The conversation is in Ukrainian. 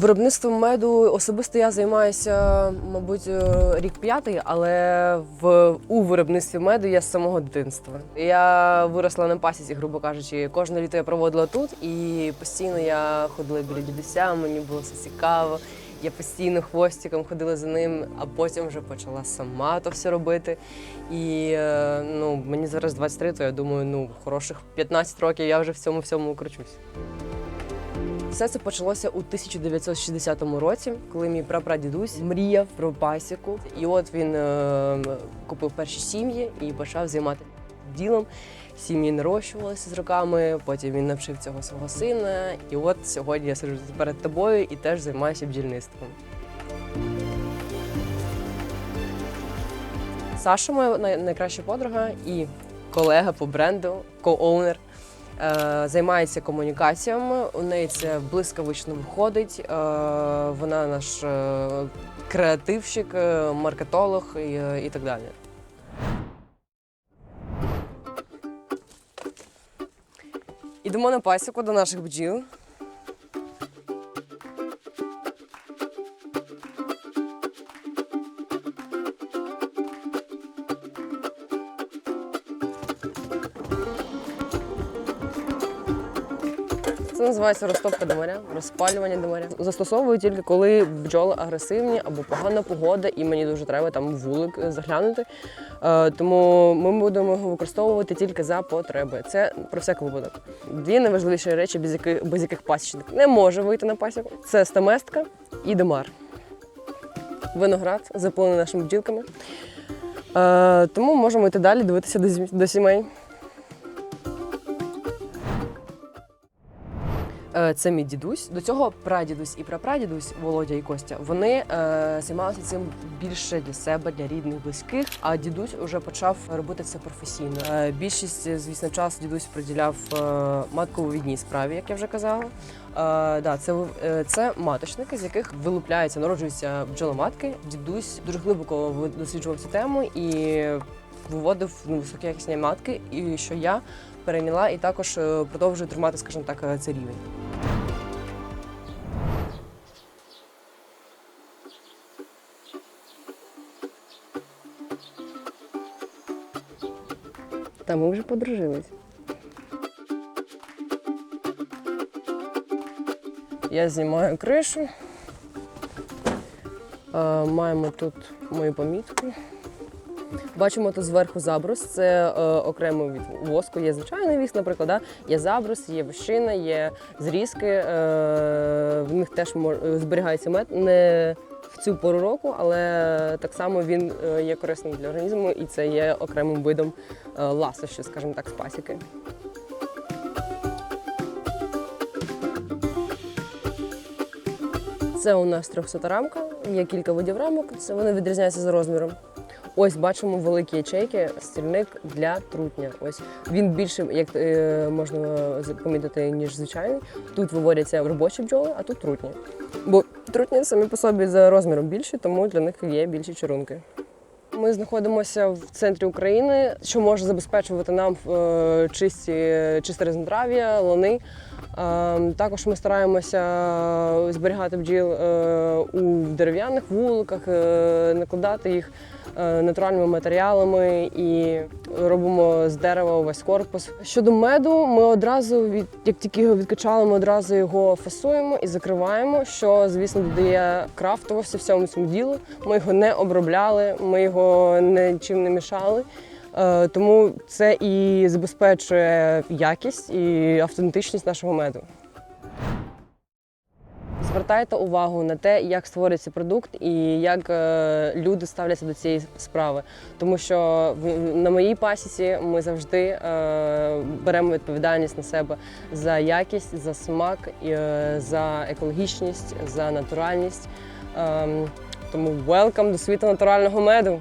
Виробництвом меду особисто я займаюся, мабуть, е, рік п'ятий, але в у виробництві меду я з самого дитинства. Я виросла на пасіці, грубо кажучи, кожне літо я проводила тут, і постійно я ходила біля дідуся, мені було все цікаво. Я постійно хвостиком ходила за ним, а потім вже почала сама то все робити. І е, ну, мені зараз 23, то я думаю, ну хороших 15 років я вже в цьому всьому кручусь. Все це почалося у 1960 році, коли мій прапрадідусь мріяв про пасіку. І от він е, купив перші сім'ї і почав займатися ділом. Сім'ї нарощувалися з роками, потім він навчив цього свого сина. І от сьогодні я сиджу перед тобою і теж займаюся бджільництвом. Саша, моя найкраща подруга і колега по бренду, ко-оунер. Е, Займається комунікаціями. У неї це блискавично виходить. Е, Вона наш е, креативщик, маркетолог і так далі. Ідемо на пасіку до наших бджіл. Це називається розтопка димаря, розпалювання димаря. Застосовую тільки коли бджоли агресивні або погана погода, і мені дуже треба там вулик заглянути. Е, Тому ми будемо його використовувати тільки за потреби. Це про всяк випадок. Дві найважливіші речі, без яких без яких пасічник не може вийти на пасіку. Це стаместка і димар. Виноград заповнений нашими бджілками. Е, Тому можемо йти далі, дивитися до до сімей. Це мій дідусь. До цього прадідусь і прапрадідусь Володя і Костя. Вони е, займалися цим більше для себе, для рідних, близьких. А дідусь вже почав робити це професійно. Е, більшість, звісно, час дідусь приділяв е, маткововідній справі, як я вже казала. Е, да, це, е, це маточники, з яких вилупляються, народжуються бджоломатки. Дідусь дуже глибоко досліджував цю тему і виводив ну, високі якісні матки, і що я перейняла і також е, продовжую тримати, скажімо так, е, цей рівень. Та ми вже подружились. Я знімаю кришу. Е, Маємо тут мою помітку. Бачимо тут зверху забрус, це е, окремо від воску. Є звичайний віск, наприклад, да? є забрус, є вощина, є зрізки. Е, в них теж мож- зберігається мед. Не в цю пору року, але так само він е, є корисним для організму і це є окремим видом е, ласощі, скажімо так, з пасіки. Це у нас 300 рамка, є кілька видів рамок, це вони відрізняються за розміром. Ось бачимо великі ячейки, стільник для трутня. Ось він більше, як е, можна помітити, ніж звичайний. Тут виводяться робочі бджоли, а тут трутні. Бо трутні самі по собі за розміром більші, тому для них є більші чарунки. Ми знаходимося в центрі України, що може забезпечувати нам е, чисті, чисте різнотрав'я, лани. Е, Також ми стараємося зберігати бджіл е, у дерев'яних вуликах, е, накладати їх е, натуральними матеріалами і робимо з дерева увесь корпус. Щодо меду, ми одразу від як тільки його відкачали, ми одразу його фасуємо і закриваємо, що звісно додає крафтовості всьому цьому ділу. Ми його не обробляли, ми його нічим не мішали. Е, Тому це і забезпечує якість і автентичність нашого меду. Звертайте увагу на те, як створюється продукт і як е, люди ставляться до цієї справи. Тому що на моїй пасіці ми завжди е, беремо відповідальність на себе за якість, за смак, за екологічність, за натуральність. Ем, Тому welcome до світу натурального меду.